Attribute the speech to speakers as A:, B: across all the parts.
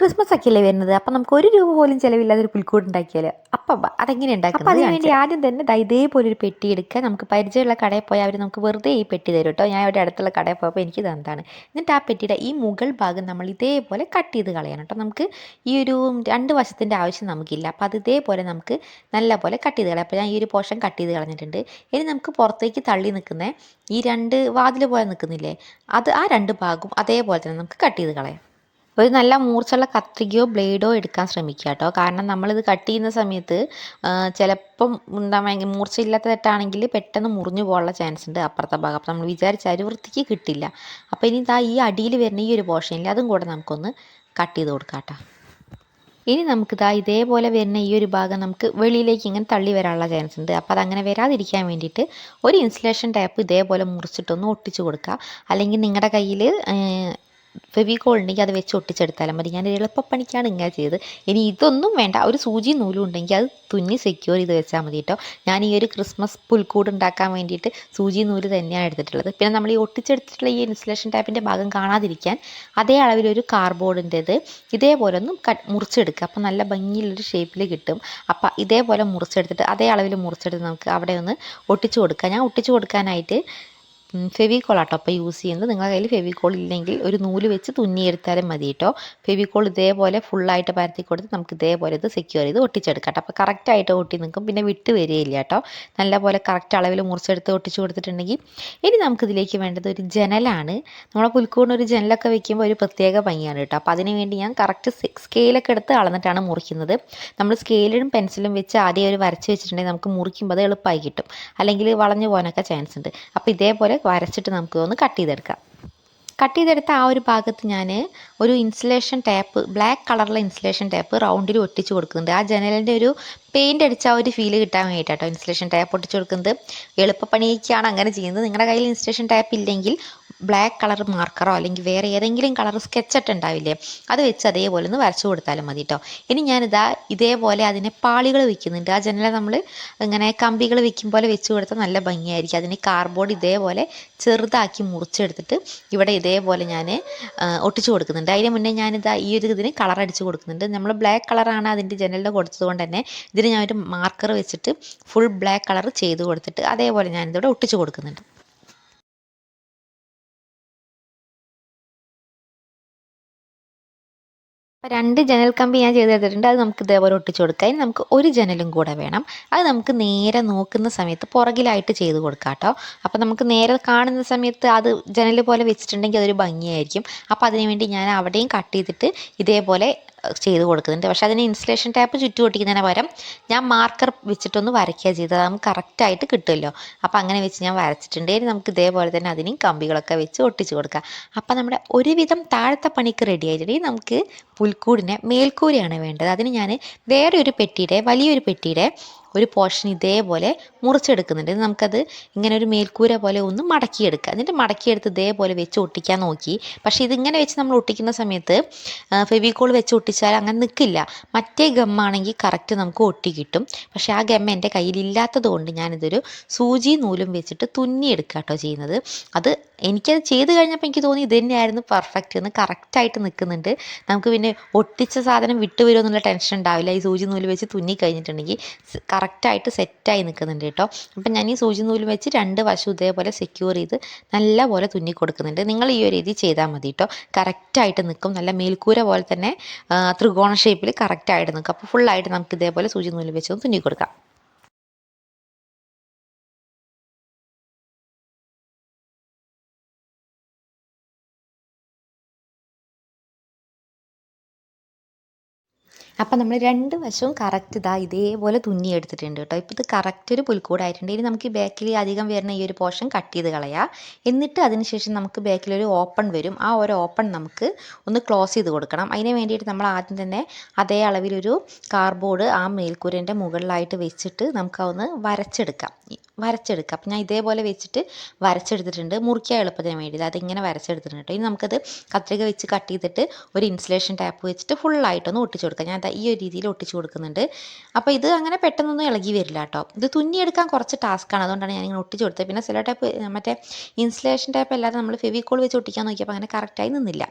A: Christmas ഒക്കെയല്ലേ വരുന്നത്? അപ്പം നമുക്ക് ഒരു രൂപ പോലും ചിലവില്ലാതെ ഒരു പുൽക്കൂട് ഉണ്ടാക്കിയാൽ അപ്പം അതെങ്ങനെ ഉണ്ടാക്കും അപ്പം അതിനുവേണ്ടി ആദ്യം തന്നെ ദാ ഇതേപോലെ ഒരു പെട്ടി എടുക്കുക. നമുക്ക് പരിചയമുള്ള കടയിൽ പോയാൽ അവർ നമുക്ക് വെറുതെ ഈ പെട്ടി തരും കേട്ടോ. ഞാൻ ഇവിടെ അടുത്തുള്ള കടയിൽ പോയപ്പോൾ എനിക്ക് തന്നതാണ്. എന്നിട്ട് ആ പെട്ടിയുടെ ഈ മുകൾ ഭാഗം നമ്മൾ ഇതേപോലെ കട്ട് ചെയ്ത് കളയണം കേട്ടോ. നമുക്ക് ഈ ഒരു രണ്ട് വശത്തിന്റെ ആവശ്യം നമുക്കില്ല. അപ്പോൾ അത് ഇതേപോലെ നമുക്ക് നല്ല പോലെ കട്ട് ചെയ്ത് കളയാം. അപ്പോൾ ഞാൻ ഈ ഒരു പോർഷൻ കട്ട് ചെയ്ത് കളഞ്ഞിട്ടുണ്ട്. ഇനി നമുക്ക് പുറത്തേക്ക് തള്ളി നിൽക്കുന്ന ഈ രണ്ട് വാതിൽ പോലെ നിൽക്കുന്നില്ലേ? അത് ആ രണ്ട് ഭാഗവും അതേപോലെ തന്നെ നമുക്ക് കട്ട് ചെയ്ത് കളയാം. ഒരു നല്ല മൂർച്ചയുള്ള കത്രികയോ ബ്ലേഡോ എടുക്കാൻ ശ്രമിക്കുക കേട്ടോ കാരണം നമ്മളിത് കട്ട് ചെയ്യുന്ന സമയത്ത് ചിലപ്പം എന്താ മൂർച്ചയില്ലാത്ത തെറ്റാണെങ്കിൽ പെട്ടെന്ന് മുറിഞ്ഞു പോകാനുള്ള ചാൻസ് ഉണ്ട് അപ്പുറത്തെ ഭാഗം. അപ്പം നമ്മൾ വിചാരിച്ച അരി വൃത്തിക്ക് കിട്ടില്ല. അപ്പോൾ ഇനി ഇതാ ഈ അടിയിൽ വരുന്ന ഈ ഒരു പോർഷനിൽ അതും കൂടെ നമുക്കൊന്ന് കട്ട് ചെയ്ത് കൊടുക്കാം കേട്ടോ ഇനി നമുക്കിതാ ഇതേപോലെ വരുന്ന ഈ ഒരു ഭാഗം നമുക്ക് വെളിയിലേക്ക് ഇങ്ങനെ തള്ളി വരാനുള്ള ചാൻസ് ഉണ്ട്. അപ്പോൾ അതങ്ങനെ വരാതിരിക്കാൻ വേണ്ടിയിട്ട് ഒരു ഇൻസുലേഷൻ ടൈപ്പ് ഇതേപോലെ മുറിച്ചിട്ടൊന്ന് ഒട്ടിച്ചു കൊടുക്കുക. അല്ലെങ്കിൽ നിങ്ങളുടെ കയ്യിൽ ഫെവിക്കോൾ ഉണ്ടെങ്കിൽ അത് വെച്ച് ഒട്ടിച്ചെടുത്താലും മതി. ഞാൻ എളുപ്പപ്പണിക്കാണ് ഇങ്ങനെ ചെയ്തത്. ഇനി ഇതൊന്നും വേണ്ട. ഒരു സൂചി നൂലും ഉണ്ടെങ്കിൽ അത് തുന്നി സെക്യൂർ ചെയ്ത് വെച്ചാൽ മതി കേട്ടോ ഞാൻ ഈ ഒരു ക്രിസ്മസ് പുൽക്കൂട് ഉണ്ടാക്കാൻ വേണ്ടിയിട്ട് സൂചി നൂൽ തന്നെയാണ് എടുത്തിട്ടുള്ളത്. പിന്നെ നമ്മൾ ഈ ഒട്ടിച്ചെടുത്തിട്ടുള്ള ഈ ഇൻസുലേഷൻ ടൈപ്പിന്റെ ഭാഗം കാണാതിരിക്കാൻ അതേ അളവിലൊരു കാർബോർഡിന്റെത് ഇതേപോലെ ഒന്ന് കട്ട് മുറിച്ചെടുക്കുക. അപ്പോൾ നല്ല ഭംഗിയുള്ളൊരു ഷേപ്പിൽ കിട്ടും. അപ്പോൾ ഇതേപോലെ മുറിച്ചെടുത്തിട്ട് അതേ അളവിൽ മുറിച്ചെടുത്ത് നമുക്ക് അവിടെ ഒന്ന് ഒട്ടിച്ചു കൊടുക്കുക ഞാൻ ഒട്ടിച്ചു കൊടുക്കാനായിട്ട് ഫെവിക്കോൾ ആട്ടോ അപ്പോൾ യൂസ് ചെയ്യുന്നത് നിങ്ങളുടെ കയ്യിൽ ഫെവിക്കോൾ ഇല്ലെങ്കിൽ ഒരു നൂൽ വെച്ച് തുന്നിയെടുത്താലും മതി കേട്ടോ ഫെവിക്കോൾ ഇതേപോലെ ഫുള്ളായിട്ട് പരത്തി കൊടുത്ത് നമുക്ക് ഇതേപോലെ ഇത് സെക്യൂർ ചെയ്ത് ഒട്ടിച്ചെടുക്കാം അപ്പോൾ കറക്റ്റായിട്ട് ഒട്ടി നിൽക്കും. പിന്നെ വിട്ട് വരികയില്ല കേട്ടോ. നല്ലപോലെ കറക്റ്റ് അളവിൽ മുറിച്ചെടുത്ത് ഒട്ടിച്ച് കൊടുത്തിട്ടുണ്ടെങ്കിൽ ഇനി നമുക്കിതിലേക്ക് വേണ്ടത് ഒരു ജനലാണ്. നമ്മളെ പുൽക്കൂടിന് ഒരു ജനലൊക്കെ വെക്കുമ്പോൾ ഒരു പ്രത്യേക ഭംഗിയാണ് കേട്ടോ. അപ്പോൾ അതിന് വേണ്ടി ഞാൻ കറക്റ്റ് സ്കെയിലൊക്കെ എടുത്ത് അളന്നിട്ടാണ് മുറിക്കുന്നത്. നമ്മൾ സ്കെയിലും പെൻസിലും വെച്ച് ആദ്യം ഒരു വരച്ച് വെച്ചിട്ടുണ്ടെങ്കിൽ നമുക്ക് മുറിക്കുമ്പോൾ അത് എളുപ്പമായി കിട്ടും. അല്ലെങ്കിൽ വളഞ്ഞു പോകാനൊക്കെ ചാൻസ് ഉണ്ട്. അപ്പോൾ ഇതേപോലെ വരച്ചിട്ട് നമുക്ക് ഒന്ന് കട്ട് ചെയ്തെടുക്കാം. കട്ട് ചെയ്തെടുത്ത ആ ഒരു ഭാഗത്ത് ഞാൻ ഒരു ഇൻസുലേഷൻ ടാപ്പ് ബ്ലാക്ക് കളറിലെ ഇൻസുലേഷൻ ടാപ്പ് റൗണ്ടിൽ ഒട്ടിച്ച് കൊടുക്കുന്നുണ്ട്. ആ ജനലിന്റെ ഒരു പെയിന്റ് അടിച്ച ആ ഒരു ഫീൽ കിട്ടാൻ വേണ്ടിയിട്ടാട്ടോ ഇൻസുലേഷൻ ടാപ്പ് ഒട്ടിച്ച് കൊടുക്കുന്നത്. എളുപ്പപ്പണിയൊക്കെയാണ് അങ്ങനെ ചെയ്യുന്നത്. നിങ്ങളുടെ കയ്യിൽ ഇൻസുലേഷൻ ടാപ്പ് ഇല്ലെങ്കിൽ ബ്ലാക്ക് കളർ മാർക്കറോ അല്ലെങ്കിൽ വേറെ ഏതെങ്കിലും കളർ സ്കെച്ചട്ട് ഉണ്ടാവില്ലേ അത് വെച്ച് അതേപോലെ ഒന്ന് വരച്ചു കൊടുത്താലും മതി കേട്ടോ ഇനി ഞാനിതാ ഇതേപോലെ അതിനെ പാളികൾ വെക്കുന്നുണ്ട്. ആ ജനല നമ്മൾ ഇങ്ങനെ കമ്പികൾ വെക്കും പോലെ വെച്ച് കൊടുത്താൽ നല്ല ഭംഗിയായിരിക്കും. അതിന് കാർബോർഡ് ഇതേപോലെ ചെറുതാക്കി മുറിച്ചെടുത്തിട്ട് ഇവിടെ ഇതേപോലെ ഞാൻ ഒട്ടിച്ചു കൊടുക്കുന്നുണ്ട്. അതിന് മുന്നേ ഞാനിതാ ഈ ഒരു ഇതിന് കളർ അടിച്ചു കൊടുക്കുന്നുണ്ട്. നമ്മൾ ബ്ലാക്ക് കളറാണ് അതിന്റെ ജനലിൽ കൊടുത്തത് കൊണ്ട് തന്നെ ഇതിന് ഞാനൊരു മാർക്കർ വെച്ചിട്ട് ഫുൾ ബ്ലാക്ക് കളർ ചെയ്ത് കൊടുത്തിട്ട് അതേപോലെ ഞാനിതിവിടെ ഒട്ടിച്ചു കൊടുക്കുന്നുണ്ട്. അപ്പോൾ രണ്ട് ജനൽ കമ്പി ഞാൻ ചെയ്തെടുത്തിട്ടുണ്ട് അത് നമുക്ക് ഇതേപോലെ ഒട്ടിച്ചു കൊടുക്കാം. ഇനി നമുക്ക് ഒരു ജനലും കൂടെ വേണം. അത് നമുക്ക് നേരെ നോക്കുന്ന സമയത്ത് പുറകിലായിട്ട് ചെയ്ത് കൊടുക്കാം കേട്ടോ. അപ്പോൾ നമുക്ക് നേരെ കാണുന്ന സമയത്ത് അത് ജനൽ പോലെ വെച്ചിട്ടുണ്ടെങ്കിൽ അതൊരു ഭംഗിയായിരിക്കും. അപ്പോൾ അതിന് വേണ്ടി ഞാൻ അവിടെയും കട്ട് ചെയ്തിട്ട് ഇതേപോലെ ചെയ്ത് കൊടുക്കുന്നുണ്ട്. പക്ഷേ അതിന് ഇൻസുലേഷൻ ടാപ്പ് ചുറ്റും ഒട്ടിക്കുന്നതിന് പകരം ഞാൻ മാർക്കർ വെച്ചിട്ടൊന്ന് വരയ്ക്കുക ചെയ്തത്. നമുക്ക് കറക്റ്റായിട്ട് കിട്ടുമല്ലോ. അപ്പോൾ അങ്ങനെ വെച്ച് ഞാൻ വരച്ചിട്ടുണ്ട്. ഇനി നമുക്ക് ഇതേപോലെ തന്നെ അതിനും കമ്പികളൊക്കെ വെച്ച് ഒട്ടിച്ച് കൊടുക്കാം. അപ്പോൾ നമ്മുടെ ഒരുവിധം താഴത്തെ പണിക്ക് റെഡി ആയിട്ടുണ്ടെങ്കിൽ നമുക്ക് പുൽക്കൂടിനെ മേൽക്കൂരയാണ് വേണ്ടത്. അതിന് ഞാൻ വേറെ ഒരു പെട്ടിയുടെ വലിയൊരു പെട്ടിയുടെ ഒരു പോർഷൻ ഇതേപോലെ മുറിച്ചെടുക്കുന്നുണ്ട്. നമുക്കത് ഇങ്ങനെ ഒരു മേൽക്കൂര പോലെ ഒന്ന് മടക്കിയെടുക്കുക. എന്നിട്ട് മടക്കിയെടുത്ത് ഇതേപോലെ വെച്ച് ഒട്ടിക്കാൻ നോക്കി. പക്ഷേ ഇതിങ്ങനെ വെച്ച് നമ്മൾ ഒട്ടിക്കുന്ന സമയത്ത് ഫെവിക്കോൾ വെച്ച് ഒട്ടിച്ചാൽ അങ്ങനെ നിൽക്കില്ല. മറ്റേ ഗമ്മാണെങ്കിൽ കറക്റ്റ് നമുക്ക് ഒട്ടി കിട്ടും. പക്ഷേ ആ ഗമ്മ എന്റെ കയ്യിലില്ലാത്തത് കൊണ്ട് ഞാനിതൊരു സൂചി നൂലും വെച്ചിട്ട് തുന്നിയെടുക്കുക കേട്ടോ ചെയ്യുന്നത്. അത് എനിക്കത് ചെയ്ത് കഴിഞ്ഞപ്പോൾ എനിക്ക് തോന്നി ഇത് തന്നെയായിരുന്നു പെർഫെക്റ്റ് എന്ന് കറക്റ്റായിട്ട് നിൽക്കുന്നുണ്ട് നമുക്ക് പിന്നെ ഒട്ടിച്ച സാധനം വിട്ടുവരുമോ എന്നുള്ള ടെൻഷൻ ഉണ്ടാവില്ല. ഈ സൂചി നൂൽ വെച്ച് തുന്നി കഴിഞ്ഞിട്ടുണ്ടെങ്കിൽ കറക്റ്റായിട്ട് സെറ്റായി നിൽക്കുന്നുണ്ട് കേട്ടോ. അപ്പം ഞാൻ ഈ സൂചി നൂൽ വെച്ച് രണ്ട് വശം ഇതേപോലെ സെക്യൂർ ചെയ്ത് നല്ല പോലെ തുന്നി കൊടുക്കുന്നുണ്ട്. നിങ്ങൾ ഈ ഒരു രീതി ചെയ്താൽ മതി കേട്ടോ. കറക്റ്റായിട്ട് നിൽക്കും നല്ല മേൽക്കൂര പോലെ തന്നെ ത്രികോണ ഷേപ്പിൽ കറക്റ്റായിട്ട് നിൽക്കും അപ്പോൾ ഫുള്ളായിട്ട് നമുക്ക് ഇതേപോലെ സൂചി നൂൽ വെച്ചൊന്ന് തുന്നി കൊടുക്കാം. അപ്പം നമ്മൾ രണ്ട് വശവും കറക്റ്റ് ഇതാ ഇതേപോലെ തുന്നി എടുത്തിട്ടുണ്ട് കേട്ടോ. ഇപ്പോൾ ഇത് കറക്റ്റ് ഒരു പുൽക്കൂടായിട്ടുണ്ട്. ഇനി നമുക്ക് ബാക്കിൽ അധികം വരുന്ന ഈ ഒരു പോർഷൻ കട്ട് ചെയ്ത് കളയാം. എന്നിട്ട് അതിനുശേഷം നമുക്ക് ബാക്കിലൊരു ഓപ്പൺ വരും. ആ ഒരു ഓപ്പൺ നമുക്ക് ഒന്ന് ക്ലോസ് ചെയ്ത് കൊടുക്കണം. അതിന് വേണ്ടിയിട്ട് നമ്മൾ ആദ്യം തന്നെ അതേ അളവിലൊരു കാർബോർഡ് ആ മേൽക്കൂരന്റെ മുകളിലായിട്ട് വെച്ചിട്ട് നമുക്ക് അതൊന്ന് വരച്ചെടുക്കാം. വരച്ചെടുക്കുക. അപ്പം ഞാൻ ഇതേപോലെ വെച്ചിട്ട് വരച്ചെടുത്തിട്ടുണ്ട്. മുറിക്കാൻ എളുപ്പത്തിന് വേണ്ടിയിട്ട് അതിങ്ങനെ വരച്ചെടുത്തിട്ടുണ്ട് കേട്ടോ. ഇനി നമുക്കത് കത്രിക വെച്ച് കട്ട് ചെയ്തിട്ട് ഒരു ഇൻസുലേഷൻ ടാപ്പ് വെച്ചിട്ട് ഫുള്ളായിട്ടൊന്ന് ഒട്ടിച്ചു കൊടുക്കാം. ഞാൻ ഈ ഒരു രീതിയിൽ ഒട്ടിച്ചു കൊടുക്കുന്നുണ്ട്. അപ്പോൾ ഇത് അങ്ങനെ പെട്ടെന്നൊന്നും ഇളകി വരില്ല കേട്ടോ. ഇത് തുന്നിയെടുക്കാൻ കുറച്ച് ടാസ്ക്കാണ് അതുകൊണ്ടാണ് ഞാൻ ഇങ്ങനെ ഒട്ടിച്ചു കൊടുത്തത്. പിന്നെ സെലോ ടാപ്പ് മറ്റേ ഇൻസുലേഷൻ ടാപ്പ് അല്ലാതെ നമ്മൾ ഫെവിക്കോൾ വെച്ച് ഒട്ടിക്കാൻ നോക്കിയപ്പോൾ അങ്ങനെ കറക്റ്റായി നിന്നില്ല.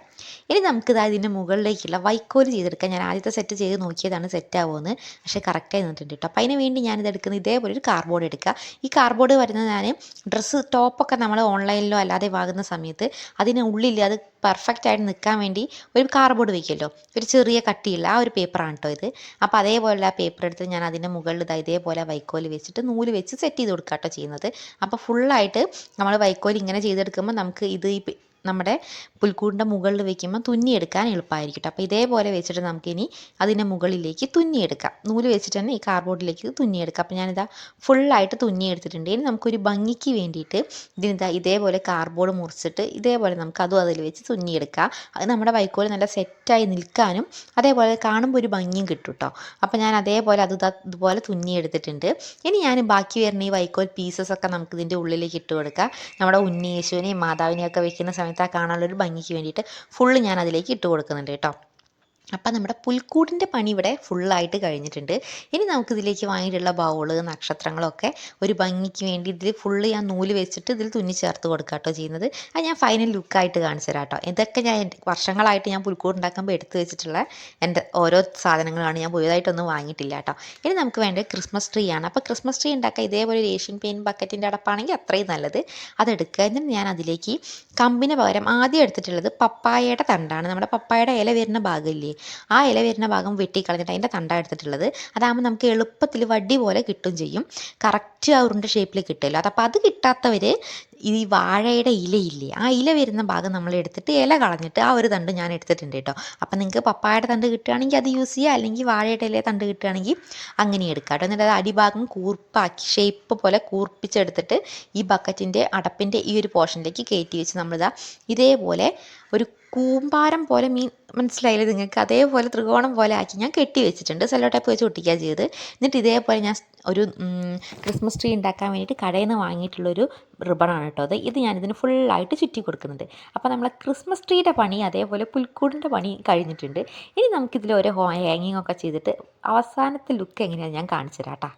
A: ഇനി നമുക്കിത് അതിന്റെ മുകളിലേക്കുള്ള വൈക്കോൽ ചെയ്തെടുക്കാം. ഞാൻ ആദ്യത്തെ സെറ്റ് ചെയ്ത് നോക്കിയതാണ് സെറ്റ് ആവുമെന്ന് പക്ഷേ കറക്റ്റായി നിന്നിട്ടുണ്ട് കേട്ടോ. അപ്പോൾ അതിന് വേണ്ടി ഞാനിത് എടുക്കുന്നത് ഇതേപോലെ ഒരു കാർഡ്ബോർഡ് എടുക്കുക. ഈ കാർഡ്ബോർഡ് വരുന്നതാണ് ഡ്രസ്സ് ടോപ്പൊക്കെ നമ്മൾ ഓൺലൈനിലോ അല്ലാതെ വാങ്ങുന്ന സമയത്ത് അതിന് ഉള്ളിൽ അത് പെർഫെക്റ്റ് ആയിട്ട് നിൽക്കാൻ വേണ്ടി ഒരു കാർഡ്ബോർഡ് വയ്ക്കുമല്ലോ ഒരു ചെറിയ കട്ടിയുള്ള ആ ഒരു പേപ്പറാണ് കേട്ടോ ഇത്. അപ്പോൾ അതേപോലെ ആ പേപ്പർ എടുത്ത് ഞാൻ അതിന്റെ മുകളിൽ ഇതാ ഇതേപോലെ വൈക്കോൽ വെച്ചിട്ട് നൂൽ വെച്ച് സെറ്റ് ചെയ്ത് കൊടുക്കുക കേട്ടോ ചെയ്യുന്നത് അപ്പോൾ ഫുള്ളായിട്ട് നമ്മൾ വൈക്കോൽ ഇങ്ങനെ ചെയ്തെടുക്കുമ്പോൾ നമുക്ക് ഇത് ഈ നമ്മുടെ പുൽക്കൂടിന്റെ മുകളിൽ വെക്കുമ്പോൾ തുന്നിയെടുക്കാൻ എളുപ്പമായിരിക്കും. അപ്പോൾ ഇതേപോലെ വെച്ചിട്ട് നമുക്കിനി അതിന്റെ മുകളിലേക്ക് തുന്നിയെടുക്കാം നൂൽ വെച്ചിട്ട് തന്നെ ഈ കാർഡ്ബോർഡിലേക്ക് തുന്നിയെടുക്കാം അപ്പോൾ ഞാനിതാ ഫുള്ളായിട്ട് തുന്നിയെടുത്തിട്ടുണ്ട് ഇനി നമുക്കൊരു ഭംഗിക്ക് വേണ്ടിയിട്ട് ഇതിനിതാ ഇതേപോലെ കാർഡ്ബോർഡ് മുറിച്ചിട്ട് ഇതേപോലെ നമുക്ക് അതും അതിൽ വെച്ച് തുന്നിയെടുക്കാം അത് നമ്മുടെ വൈക്കോൽ നല്ല സെറ്റായി നിൽക്കാനും അതേപോലെ കാണുമ്പോൾ ഒരു ഭംഗിയും കിട്ടും കേട്ടോ അപ്പോൾ ഞാൻ അതേപോലെ അത് ഇതുപോലെ തുന്നിയെടുത്തിട്ടുണ്ട് ഇനി ഞാൻ ബാക്കി വരുന്ന ഈ വൈക്കോൽ പീസസ് ഒക്കെ നമുക്ക് ഇതിന്റെ ഉള്ളിലേക്ക് ഇട്ട് കൊടുക്കാം. നമ്മുടെ ഉണ്ണിയേശുവിനെയും മാതാവിനെയും ഒക്കെ വെക്കുന്ന സമയത്ത് ആ കാണാനുള്ളൊരു ഭംഗിക്ക് വേണ്ടിയിട്ട് ഫുള്ള് ഞാൻ അതിലേക്ക് ഇട്ട് കൊടുക്കുന്നുണ്ട് കേട്ടോ. അപ്പം നമ്മുടെ പുൽക്കൂടിന്റെ പണി ഇവിടെ ഫുള്ളായിട്ട് കഴിഞ്ഞിട്ടുണ്ട്. ഇനി നമുക്കിതിലേക്ക് വാങ്ങിയിട്ടുള്ള ബൗൾ നക്ഷത്രങ്ങളൊക്കെ ഒരു ഭംഗിക്ക് വേണ്ടി ഇതിൽ ഫുള്ള് ഞാൻ നൂൽ വെച്ചിട്ട് ഇതിൽ തുന്നി ചേർത്ത് കൊടുക്കാട്ടോ ചെയ്യുന്നത്. അത് ഞാൻ ഫൈനൽ ലുക്കായിട്ട് കാണിച്ചു തരാം കേട്ടോ ഇതൊക്കെ ഞാൻ വർഷങ്ങളായിട്ട് ഞാൻ പുൽക്കൂട് ഉണ്ടാക്കുമ്പോൾ എടുത്ത് വെച്ചിട്ടുള്ള എന്റെ ഓരോ സാധനങ്ങളാണ് ഞാൻ പുതിയതായിട്ടൊന്നും വാങ്ങിയിട്ടില്ല കേട്ടോ ഇനി നമുക്ക് വേണ്ടത് ക്രിസ്മസ് ട്രീ ആണ്. അപ്പോൾ ക്രിസ്മസ് ട്രീ ഉണ്ടാക്കാൻ ഇതേപോലെ ഒരു ഏഷ്യൻ പെയിന്റ് ബക്കറ്റിന്റെ അടപ്പാണെങ്കിൽ അത്രയും നല്ലത്. അതെടുക്കുക എന്നിട്ട് ഞാൻ അതിലേക്ക് കമ്പിന് പകരം ആദ്യം എടുത്തിട്ടുള്ളത് പപ്പായയുടെ തണ്ടാണ്. നമ്മുടെ പപ്പായയുടെ ഇല വരുന്ന ഭാഗമില്ലേ? ആ ഇല വരുന്ന ഭാഗം വെട്ടിക്കളഞ്ഞിട്ട് അതിന്റെ തണ്ട എടുത്തിട്ടുള്ളത്. അതാകുമ്പോൾ നമുക്ക് എളുപ്പത്തിൽ വടി പോലെ കിട്ടും ചെയ്യും. കറക്റ്റ് ആ ഉരുണ്ട ഷേപ്പിൽ കിട്ടുമല്ലോ അതപ്പോൾ അത് കിട്ടാത്തവർ ഈ വാഴയുടെ ഇലയില്ലേ ആ ഇല വരുന്ന ഭാഗം നമ്മൾ എടുത്തിട്ട് ഇല കളഞ്ഞിട്ട് ആ ഒരു തണ്ട് ഞാൻ എടുത്തിട്ടുണ്ട് കേട്ടോ. അപ്പം നിങ്ങൾക്ക് പപ്പായയുടെ തണ്ട് കിട്ടുകയാണെങ്കിൽ അത് യൂസ് ചെയ്യുക അല്ലെങ്കിൽ വാഴയുടെ ഇല തണ്ട് കിട്ടുകയാണെങ്കിൽ അങ്ങനെ എടുക്കുക കേട്ടോ. എന്നിട്ട് അത് അടിഭാഗം കൂർപ്പാക്കി ഷേപ്പ് പോലെ കൂർപ്പിച്ചെടുത്തിട്ട് ഈ ബക്കറ്റിന്റെ അടപ്പിന്റെ ഈ ഒരു പോർഷനിലേക്ക് കയറ്റി വെച്ച് നമ്മളിതാ ഇതേപോലെ ഒരു കൂമ്പാരം പോലെ മീൻ മനസ്സിലായില്ലേ നിങ്ങൾക്ക്? അതേപോലെ ത്രികോണം പോലെ ആക്കി ഞാൻ കെട്ടി വെച്ചിട്ടുണ്ട്. സെല്ലോ ടൈപ്പ് വെച്ച് ഒട്ടിക്കുക ചെയ്ത് എന്നിട്ട് ഇതേപോലെ ഞാൻ ഒരു ക്രിസ്മസ് ട്രീ ഉണ്ടാക്കാൻ വേണ്ടിയിട്ട് കടയിൽ നിന്ന് വാങ്ങിയിട്ടുള്ളൊരു റിബണാണ് കേട്ടോ അത്. ഇത് ഞാനിതിന് ഫുള്ളായിട്ട് ചുറ്റി കൊടുക്കുന്നുണ്ട്. അപ്പോൾ നമ്മളെ ക്രിസ്മസ് ട്രീയുടെ പണി അതേപോലെ പുൽക്കൂടിന്റെ പണി കഴിഞ്ഞിട്ടുണ്ട്. ഇനി നമുക്കിതിൽ ഓരോ ഹാങ്ങിങ് ഒക്കെ ചെയ്തിട്ട് അവസാനത്തെ ലുക്ക് എങ്ങനെയാണ് ഞാൻ കാണിച്ചു തരാം കേട്ടോ